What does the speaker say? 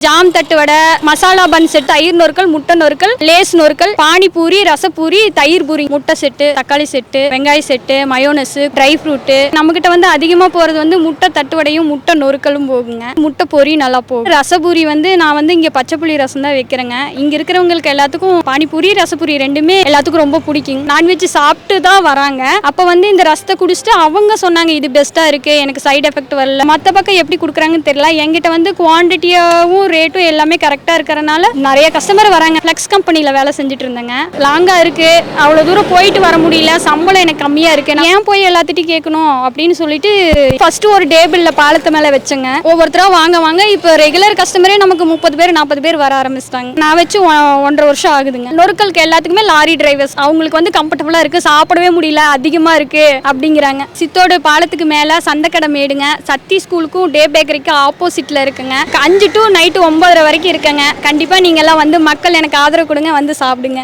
যা ஜாம் தட்டு வடை மசாலா பன் செட் தயிர் நொறுக்கல் முட்டை நொறுக்கல் லேஸ் நொறுக்கல் பானிபூரி ரசப்பூரி தயிர் பூரி முட்டை செட்டு தக்காளி செட்டு வெங்காய செட்டு மயோனஸ் ட்ரை ஃப்ரூட்டு நம்மகிட்ட வந்து அதிகமாக போகிறது வந்து முட்டை தட்டுவடையும் முட்டை நொறுக்கலும் போகுங்க. முட்டை பொரி நல்லா போகும். ரசபூரி வந்து நான் வந்து இங்கே பச்சைப்புளி ரசம் தான் வைக்கிறேங்க. இங்கே இருக்கிறவங்களுக்கு எல்லாத்துக்கும் பானிபூரி ரசபூரி ரெண்டுமே எல்லாத்துக்கும் ரொம்ப பிடிக்கும் நான்வெஜ் சாப்பிட்டு தான் வராங்க. அப்போ வந்து இந்த ரசத்தை குடிச்சிட்டு அவங்க சொன்னாங்க இது பெஸ்ட்டாக இருக்குது எனக்கு சைடு எஃபெக்ட் வரல. மற்ற பக்கம் எப்படி கொடுக்குறாங்கன்னு தெரியல. என்கிட்ட வந்து குவான்டிட்டியாகவும் ரேட்டும் எல்லாமே கரெக்டாக இருக்கிறனால நிறைய கஸ்டமர் வராங்க. ஃப்ளெக்ஸ் கம்பெனியில் வேலை செஞ்சுட்டு இருந்தேங்க லாங்காக இருக்குது அவ்வளோ தூரம் போயிட்டு வர முடியல. சம்பளம் எனக்கு கம்மியாக இருக்குது நான் ஏன் போய் எல்லாத்திட்டையும் கேட்கணும் அப்படின்னு சொல்லிட்டு ஃபர்ஸ்ட் ஒரு டேபிளில் பாலத்து மேலே வச்சுங்க. ஒவ்வொருத்தரும் வாங்க வாங்க. இப்போ ரெகுலர் கஸ்டமரே நமக்கு முப்பது பேர் நாற்பது பேர் வர ஆரம்பிச்சிட்டாங்க. நான் வச்சு ஒன்றரை வருஷம் ஆகுதுங்க. நொறுக்கலுக்கு எல்லாத்துக்குமே லாரி டிரைவர்ஸ் அவங்களுக்கு வந்து கம்ஃபர்டபுளாக இருக்குது சாப்பிடவே முடியல. அதிகமாக இருக்குது அப்படிங்கிறாங்க. சித்தோடு பாலத்துக்கு மேலே சந்தைக்கடை மேடுங்க. சக்தி ஸ்கூலுக்கும் டே பேக்கரிக்கும் ஆப்போசிட்டில் இருக்குங்க. அஞ்சு டு நைட்டு ஒம்பதரை வரைக்கும் இருக்கேங்க. கண்டிப்பாக நீங்கள்லாம் வந்து மக்கள் எனக்கு ஆதரவு கொடுங்க வந்து சாப்பிடுங்க.